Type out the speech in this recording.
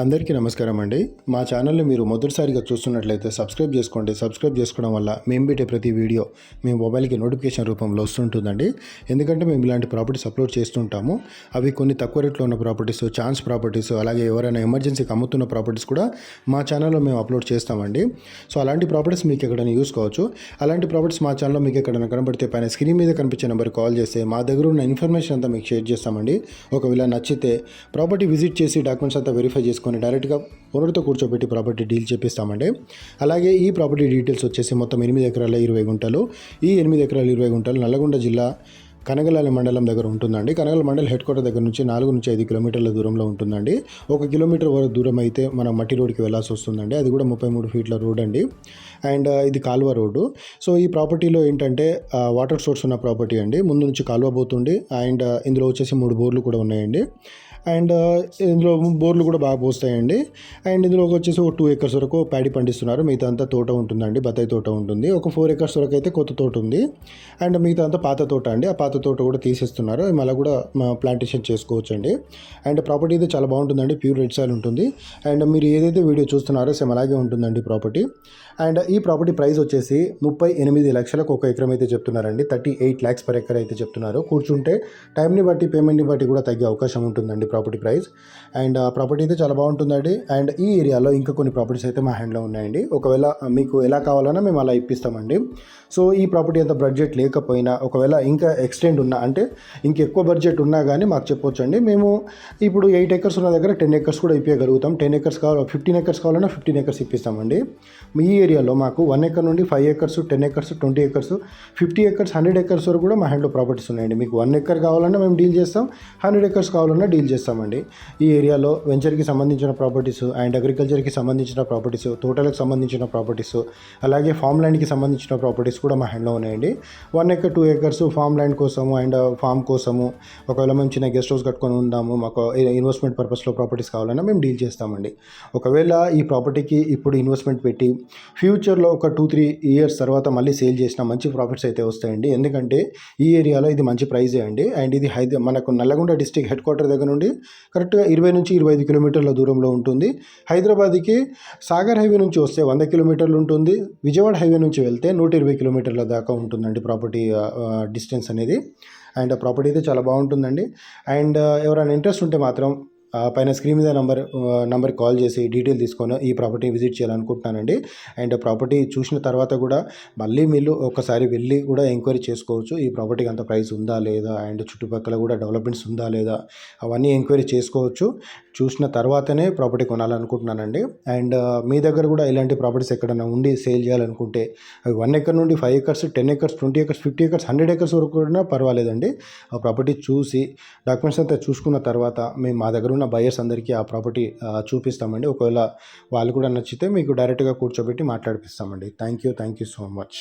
అందరికీ నమస్కారం అండి. మా ఛానల్ని మీరు మొదటిసారిగా చూస్తున్నట్లయితే సబ్స్క్రైబ్ చేసుకోండి. సబ్స్క్రైబ్ చేసుకోవడం వల్ల మేము పెట్టే ప్రతి వీడియో మీ మొబైల్కి నోటిఫికేషన్ రూపంలో వస్తుంటుందండి. ఎందుకంటే మేము ఇలాంటి ప్రాపర్టీస్ అప్లోడ్ చేస్తుంటాము. అవి కొన్ని తక్కువ రేట్లో ఉన్న ప్రాపర్టీస్ ఛాన్స్ ప్రాపర్టీస్ అలాగే ఎవరైనా ఎమర్జెన్సీకి అమ్ముతున్న ప్రాపర్టీస్ కూడా మా ఛానల్లో మేము అప్లోడ్ చేస్తామండి. సో అలాంటి ప్రాపర్టీస్ మీకు ఎక్కడైనా యూస్ కావచ్చు. అలాంటి ప్రాపర్టీస్ మా ఛానల్లో మీకు ఎక్కడైనా కనబడితే పైన స్క్రీన్ మీద కనిపించే నెంబర్ కాల్ చేస్తే మా దగ్గర ఉన్న ఇన్ఫర్మేషన్ అంతా మీకు షేర్ చేస్తామండి. ఒకవేళ నచ్చితే ప్రాపర్టీ విజిట్ చేసి డాక్యుమెంట్స్ అంతా వెరిఫై చేసుకొని డైరెక్ట్గా ఓనర్తో కూర్చోబెట్టి ప్రాపర్టీ డీల్ చేపిస్తామండి. అలాగే ఈ ప్రాపర్టీ డీటెయిల్స్ వచ్చేసి మొత్తం ఎనిమిది ఎకరాల ఇరవై గుంటలు. ఈ ఎనిమిది ఎకరాల ఇరవై గుంటలు నల్లగొండ జిల్లా కనగలాలి మండలం దగ్గర ఉంటుందండి. కనగల మండలం హెడ్ క్వార్టర్ దగ్గర నుంచి నాలుగు నుంచి ఐదు కిలోమీటర్ల దూరంలో ఉంటుందండి. ఒక కిలోమీటర్ వరకు దూరం అయితే మనం మట్టి రోడ్కి వెళ్ళాల్సి వస్తుందండి. అది కూడా ముప్పై మూడు ఫీట్ల రోడ్ అండి. అండ్ ఇది కాలువ రోడ్డు. సో ఈ ప్రాపర్టీలో ఏంటంటే వాటర్ సోర్స్ ఉన్న ప్రాపర్టీ అండి. ముందు నుంచి కాలువ పోతుంది అండ్ ఇందులో వచ్చేసి మూడు బోర్లు కూడా ఉన్నాయండి. అండ్ ఇందులో బోర్లు కూడా బాగా పోస్తాయండి. అండ్ ఇందులో వచ్చేసి ఒక టూ ఎకర్స్ వరకు ప్యాడీ పండిస్తున్నారు. మిగతా అంతా తోట ఉంటుందండి. బత్తాయి తోట ఉంటుంది. ఒక ఫోర్ ఎకర్స్ వరకు అయితే కొత్త తోట ఉంది. అండ్ మిగతా అంతా పాత తోట అండి. ఆ పాత తోట కూడా తీసేస్తున్నారు. మళ్ళీ కూడా ప్లాంటేషన్ చేసుకోవచ్చు అండి అండ్ ప్రాపర్టీ అయితే చాలా బాగుంటుందండి. ప్యూర్ రెడ్ సాయిల్ ఉంటుంది. అండ్ మీరు ఏదైతే వీడియో చూస్తున్నారో సేమ్ అలాగే ఉంటుందండి ప్రాపర్టీ. అండ్ ఈ ప్రాపర్టీ ప్రైస్ వచ్చేసి ముప్పై ఎనిమిది లక్షలకు ఒక ఎకరం అయితే చెప్తున్నారండి. Thirty eight lakhs per acre అయితే చెప్తున్నారు. కూర్చుంటే టైంని బట్టి పేమెంట్ని బట్టి కూడా తగ్గే అవకాశం ఉంటుందండి ప్రాపర్టీ ప్రైస్ అండ్ ఆ ప్రాపర్టీ అయితే చాలా బాగుంటుందండి. అండ్ ఈ ఏరియాలో ఇంకా కొన్ని ప్రాపర్టీస్ అయితే మా హ్యాండ్లో ఉన్నాయండి. ఒకవేళ uh, మీకు ఎలా కావాలన్నా మేము అలా ఇప్పిస్తామండి. సో ఈ ప్రాపర్టీ అంత బడ్జెట్ లేకపోయినా ఒకవేళ ఇంకా ఎక్స్టెండ్ ఉన్నా అంటే ఇంకెక్కువ బడ్జెట్ ఉన్నా కానీ మాకు చెప్పొచ్చు అండి మేము ఇప్పుడు ఎయిట్ ఎకర్స్ ఉన్న దగ్గర టెన్ ఎకర్స్ కూడా ఇప్పించగలుగుతాం టెన్ ఎకర్స్ కావాలి ఫిఫ్టీన్ ఎకర్స్ కావాలన్నా ఫిఫ్టీన్ ఎకర్స్ ఇప్పిస్తామండి. ఈ ఏరియాలో మాకు వన్ ఎకర్ నుండి five acres ten acres twenty acres fifty acres hundred acres వరకు కూడా మా హ్యాండ్లో ప్రాపర్టీస్ ఉన్నాయండి. మీకు వన్ ఎకర్ కావాలన్నా మేము డీల్ చేస్తాం. హండ్రెడ్ ఎకర్స్ కావాలన్నా డీల్ చేస్తాం. చేస్తామండి. ఈ ఏరియాలో వెంచర్కి సంబంధించిన ప్రాపర్టీస్ అండ్ అగ్రికల్చర్కి సంబంధించిన ప్రాపర్టీస్ తోటలకు సంబంధించిన ప్రాపర్టీస్ అలాగే ఫామ్ ల్యాండ్కి సంబంధించిన ప్రాపర్టీస్ కూడా మా హ్యాండ్లో ఉన్నాయండి. One acre two acres farm land కోసము అండ్ ఫామ్ కోసము ఒకవేళ మేము చిన్న గెస్ట్ హౌస్ కట్టుకొని ఉందాము మాకు ఇన్వెస్ట్మెంట్ పర్పస్లో ప్రాపర్టీస్ కావాలన్నా మేము డీల్ చేస్తామండి. ఒకవేళ ఈ ప్రాపర్టీకి ఇప్పుడు ఇన్వెస్ట్మెంట్ పెట్టి ఫ్యూచర్లో ఒక టూ త్రీ ఇయర్స్ తర్వాత మళ్ళీ సేల్ చేసిన మంచి ప్రాఫిట్స్ అయితే వస్తాయండి. ఎందుకంటే ఈ ఏరియాలో ఇది మంచి ప్రైజే అండి. అండ్ ఇది హైదరా మనకు నల్లగొండ డిస్టిక్ హెడ్ క్వార్టర్ దగ్గర నుండి కరెక్ట్గా ఇరవై నుంచి ఇరవై ఐదు కిలోమీటర్ల దూరంలో ఉంటుంది. హైదరాబాద్కి సాగర్ హైవే నుంచి వస్తే వంద కిలోమీటర్లు ఉంటుంది. విజయవాడ హైవే నుంచి వెళ్తే నూట ఇరవై కిలోమీటర్ల దాకా ఉంటుందండి ప్రాపర్టీ డిస్టెన్స్ అనేది. అండ్ ప్రాపర్టీ అయితే చాలా బాగుంటుందండి. అండ్ ఎవరైనా ఇంట్రెస్ట్ ఉంటే మాత్రం పైన స్క్రీన్ మీద నంబర్ నంబర్ కాల్ చేసి డీటెయిల్ తీసుకొని ఈ ప్రాపర్టీ విజిట్ చేయాలనుకుంటున్నానండి. అండ్ ప్రాపర్టీ చూసిన తర్వాత కూడా మళ్ళీ మీరు ఒకసారి వెళ్ళి కూడా ఎంక్వైరీ చేసుకోవచ్చు. ఈ ప్రాపర్టీకి అంత ప్రైస్ ఉందా లేదా? అండ్ చుట్టుపక్కల కూడా డెవలప్మెంట్స్ ఉందా లేదా? అవన్నీ ఎంక్వైరీ చేసుకోవచ్చు. చూసిన తర్వాతనే ప్రాపర్టీ కొనాలనుకుంటున్నానండి. అండ్ uh, మీ దగ్గర కూడా ఇలాంటి ప్రాపర్టీస్ ఎక్కడైనా ఉండి సేల్ చేయాలనుకుంటే అవి వన్ ఎకర్ నుండి five acres ten acres twenty acres fifty acres hundred acres వరకు కూడా పర్వాలేదండి. ఆ ప్రాపర్టీ చూసి డాక్యుమెంట్స్ అంతా చూసుకున్న తర్వాత మేము మా దగ్గర ఉన్న బయర్స్ అందరికీ ఆ ప్రాపర్టీ చూపిస్తామండి. ఒకవేళ వాళ్ళు కూడా నచ్చితే మీకు డైరెక్ట్గా కూర్చోబెట్టి మాట్లాడిపిస్తామండి. Thank you thank you so much